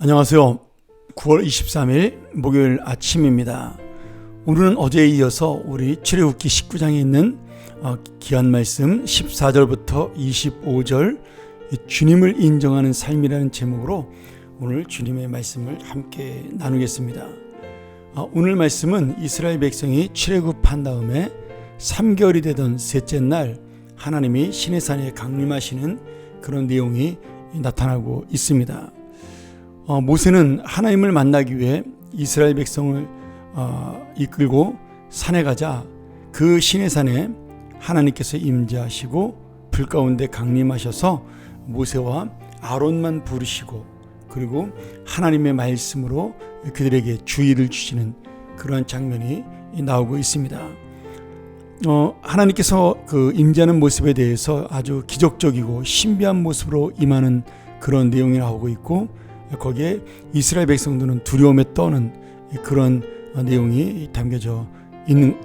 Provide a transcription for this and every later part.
안녕하세요. 9월 23일 목요일 아침입니다. 오늘은 어제에 이어서 우리 출애굽기 19장에 있는 어, 귀한 말씀 14절부터 25절 주님을 인정하는 삶이라는 제목으로 오늘 주님의 말씀을 함께 나누겠습니다. 어, 오늘 말씀은 이스라엘 백성이 출애굽한 다음에 3개월이 되던 셋째 날 하나님이 시내산에 강림하시는 그런 내용이 나타나고 있습니다. 어, 모세는 하나님을 만나기 위해 이스라엘 백성을 어, 이끌고 산에 가자 그 시내산에 하나님께서 임재하시고 불 가운데 강림하셔서 모세와 아론만 부르시고 그리고 하나님의 말씀으로 그들에게 주의를 주시는 그러한 장면이 나오고 있습니다. 어, 하나님께서 그 임재하는 모습에 대해서 아주 기적적이고 신비한 모습으로 임하는 그런 내용이 나오고 있고 거기에 이스라엘 백성들은 두려움에 떠는 그런 내용이 담겨져 있는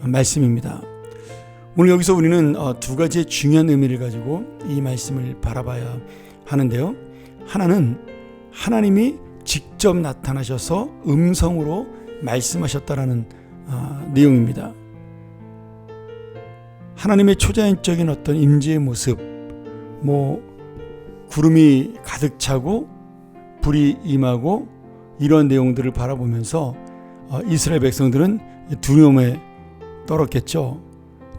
말씀입니다. 오늘 여기서 우리는 어, 두 가지의 중요한 의미를 가지고 이 말씀을 바라봐야 하는데요. 하나는 하나님이 직접 나타나셔서 음성으로 말씀하셨다라는 어, 내용입니다. 하나님의 초자연적인 어떤 임재의 모습, 뭐 구름이 가득 차고 불이 임하고 이런 내용들을 바라보면서 어, 이스라엘 백성들은 두려움에 떨었겠죠.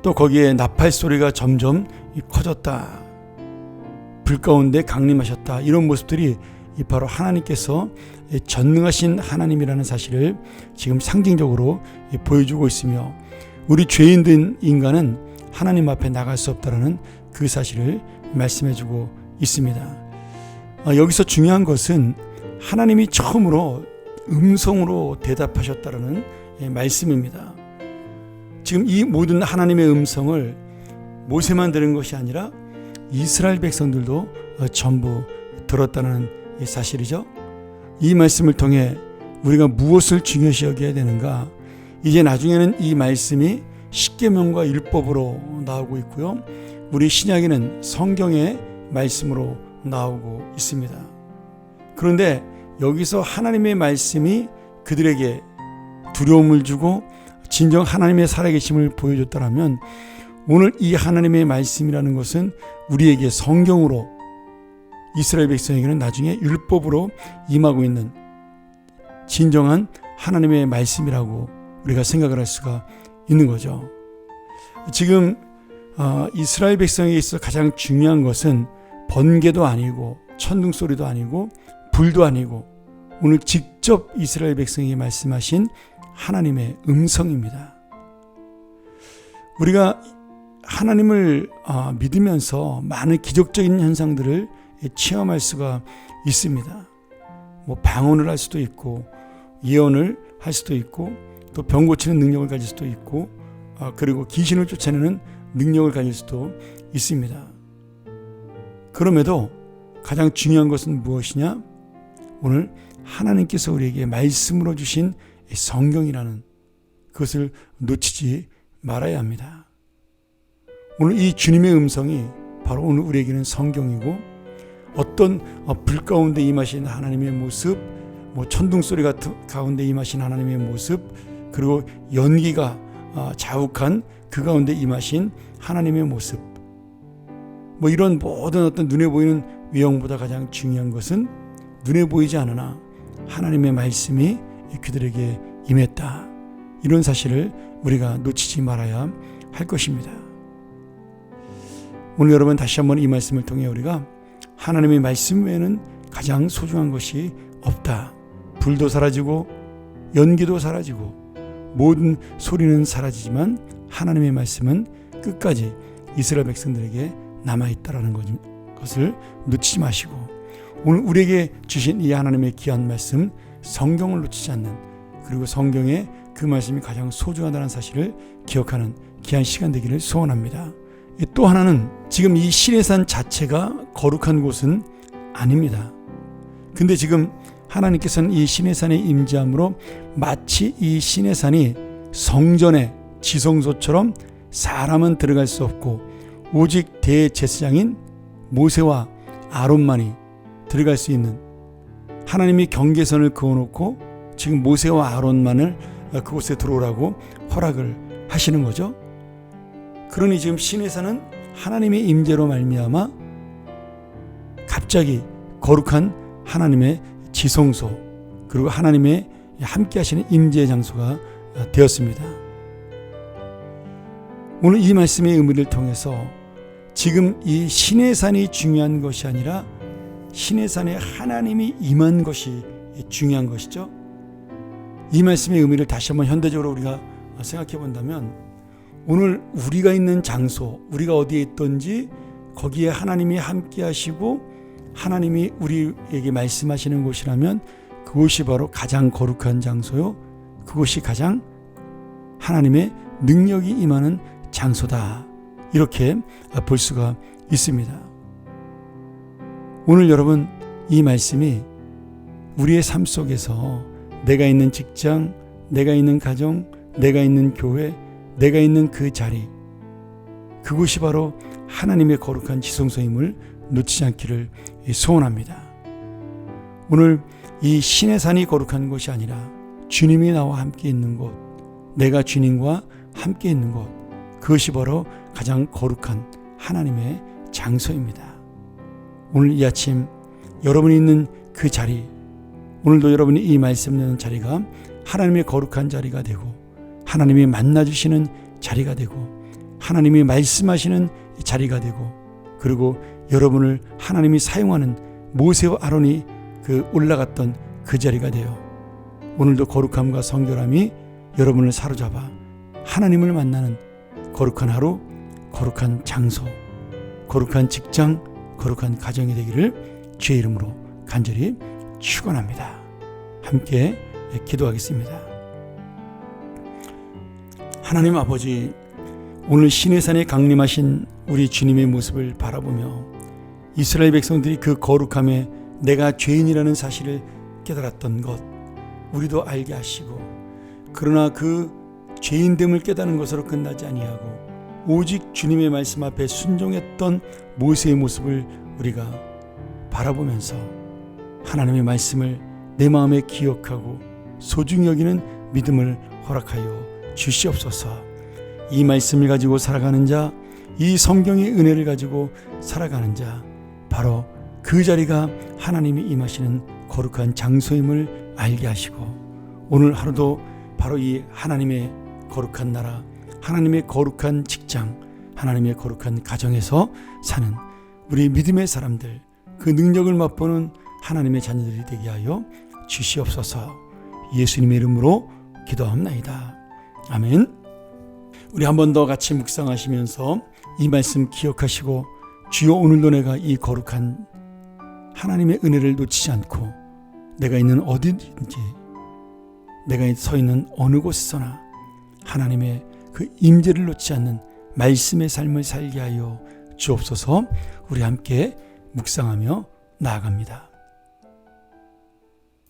또 거기에 나팔 소리가 점점 커졌다. 불 가운데 강림하셨다. 이런 모습들이 바로 하나님께서 전능하신 하나님이라는 사실을 지금 상징적으로 보여주고 있으며 우리 죄인 된 인간은 하나님 앞에 나갈 수 없다라는 그 사실을 말씀해주고 있습니다. 어, 여기서 중요한 것은 하나님이 처음으로 음성으로 대답하셨다라는 예, 말씀입니다. 지금 이 모든 하나님의 음성을 모세만 들은 것이 아니라 이스라엘 백성들도 어, 전부 들었다는 사실이죠. 이 말씀을 통해 우리가 무엇을 중요시 여겨야 되는가? 이제 나중에는 이 말씀이 십계명과 율법으로 나오고 있고요. 우리 신약에는 성경의 말씀으로 나오고 있습니다. 그런데 여기서 하나님의 말씀이 그들에게 두려움을 주고 진정 하나님의 살아계심을 보여줬다면 오늘 이 하나님의 말씀이라는 것은 우리에게 성경으로 이스라엘 백성에게는 나중에 율법으로 임하고 있는 진정한 하나님의 말씀이라고 우리가 생각을 할 수가 있는 거죠. 지금 어, 이스라엘 백성에게 있어 가장 중요한 것은 번개도 아니고 천둥 소리도 아니고 불도 아니고 오늘 직접 이스라엘 백성에게 말씀하신 하나님의 음성입니다. 우리가 하나님을 아, 믿으면서 많은 기적적인 현상들을 체험할 수가 있습니다. 뭐 방언을 할 수도 있고 예언을 할 수도 있고 또 병 고치는 능력을 가질 수도 있고 아, 그리고 귀신을 쫓아내는 능력을 가질 수도 있습니다. 그럼에도 가장 중요한 것은 무엇이냐? 오늘 하나님께서 우리에게 말씀으로 주신 성경이라는 그것을 놓치지 말아야 합니다. 오늘 이 주님의 음성이 바로 오늘 우리에게는 성경이고 어떤 어, 불 가운데 임하신 하나님의 모습, 뭐 천둥 소리 같은 가운데 임하신 하나님의 모습, 그리고 연기가 어, 자욱한 그 가운데 임하신 하나님의 모습, 뭐 이런 모든 어떤 눈에 보이는 위형보다 가장 중요한 것은 눈에 보이지 않으나 하나님의 말씀이 그들에게 임했다. 이런 사실을 우리가 놓치지 말아야 할 것입니다. 오늘 여러분 다시 한번 이 말씀을 통해 우리가 하나님의 말씀 외에는 가장 소중한 것이 없다. 불도 사라지고 연기도 사라지고 모든 소리는 사라지지만 하나님의 말씀은 끝까지 이스라엘 백성들에게 남아있다라는 것을 놓치지 마시고 오늘 우리에게 주신 이 하나님의 귀한 말씀 성경을 놓치지 않는 그리고 성경에 그 말씀이 가장 소중하다는 사실을 기억하는 귀한 시간 되기를 소원합니다. 또 하나는 지금 이 시내산 자체가 거룩한 곳은 아닙니다. 근데 지금 하나님께서는 이 시내산의 임재함으로 마치 이 시내산이 성전의 지성소처럼 사람은 들어갈 수 없고 오직 대제사장인 모세와 아론만이 들어갈 수 있는 하나님이 경계선을 그어놓고 지금 모세와 아론만을 그곳에 들어오라고 허락을 하시는 거죠. 그러니 지금 시내산은 하나님의 임재로 말미암아 갑자기 거룩한 하나님의 지성소 그리고 하나님의 함께 하시는 임재의 장소가 되었습니다. 오늘 이 말씀의 의미를 통해서 지금 이 신의 산이 중요한 것이 아니라 신의 산에 하나님이 임한 것이 중요한 것이죠. 이 말씀의 의미를 다시 한번 현대적으로 우리가 생각해 본다면 오늘 우리가 있는 장소, 우리가 어디에 있든지 거기에 하나님이 함께 하시고 하나님이 우리에게 말씀하시는 곳이라면 그곳이 바로 가장 거룩한 장소요. 그곳이 가장 하나님의 능력이 임하는 장소다. 이렇게 볼 수가 있습니다. 오늘 여러분 이 말씀이 우리의 삶 속에서 내가 있는 직장, 내가 있는 가정, 내가 있는 교회, 내가 있는 그 자리, 그곳이 바로 하나님의 거룩한 지성소임을 놓치지 않기를 소원합니다. 오늘 이 신의 산이 거룩한 곳이 아니라 주님이 나와 함께 있는 곳, 내가 주님과 함께 있는 곳, 그것이 바로 가장 거룩한 하나님의 장소입니다. 오늘 이 아침 여러분이 있는 그 자리, 오늘도 여러분이 이 말씀 듣는 자리가 하나님의 거룩한 자리가 되고 하나님이 만나주시는 자리가 되고 하나님이 말씀하시는 자리가 되고 그리고 여러분을 하나님이 사용하는 모세와 아론이 그 올라갔던 그 자리가 되어 오늘도 거룩함과 성결함이 여러분을 사로잡아 하나님을 만나는 거룩한 하루, 거룩한 장소, 거룩한 직장, 거룩한 가정이 되기를 주의 이름으로 간절히 축원합니다. 함께 기도하겠습니다. 하나님 아버지, 오늘 신의 산에 강림하신 우리 주님의 모습을 바라보며 이스라엘 백성들이 그 거룩함에 내가 죄인이라는 사실을 깨달았던 것, 우리도 알게 하시고, 그러나 그 죄인됨을 깨닫는 것으로 끝나지 아니하고, 오직 주님의 말씀 앞에 순종했던 모세의 모습을 우리가 바라보면서 하나님의 말씀을 내 마음에 기억하고 소중히 여기는 믿음을 허락하여 주시옵소서. 이 말씀을 가지고 살아가는 자, 이 성경의 은혜를 가지고 살아가는 자, 바로 그 자리가 하나님이 임하시는 거룩한 장소임을 알게 하시고 오늘 하루도 바로 이 하나님의 거룩한 나라, 하나님의 거룩한 직장, 하나님의 거룩한 가정에서 사는 우리 믿음의 사람들, 그 능력을 맛보는 하나님의 자녀들이 되게 하여 주시옵소서 예수님의 이름으로 기도합나이다. 아멘. 우리 한 번 더 같이 묵상하시면서 이 말씀 기억하시고 주여 오늘도 내가 이 거룩한 하나님의 은혜를 놓치지 않고 내가 있는 어디든지 내가 서 있는 어느 곳에서나 하나님의 그 임재를 놓지 않는 말씀의 삶을 살게 하여 주옵소서 우리 함께 묵상하며 나아갑니다.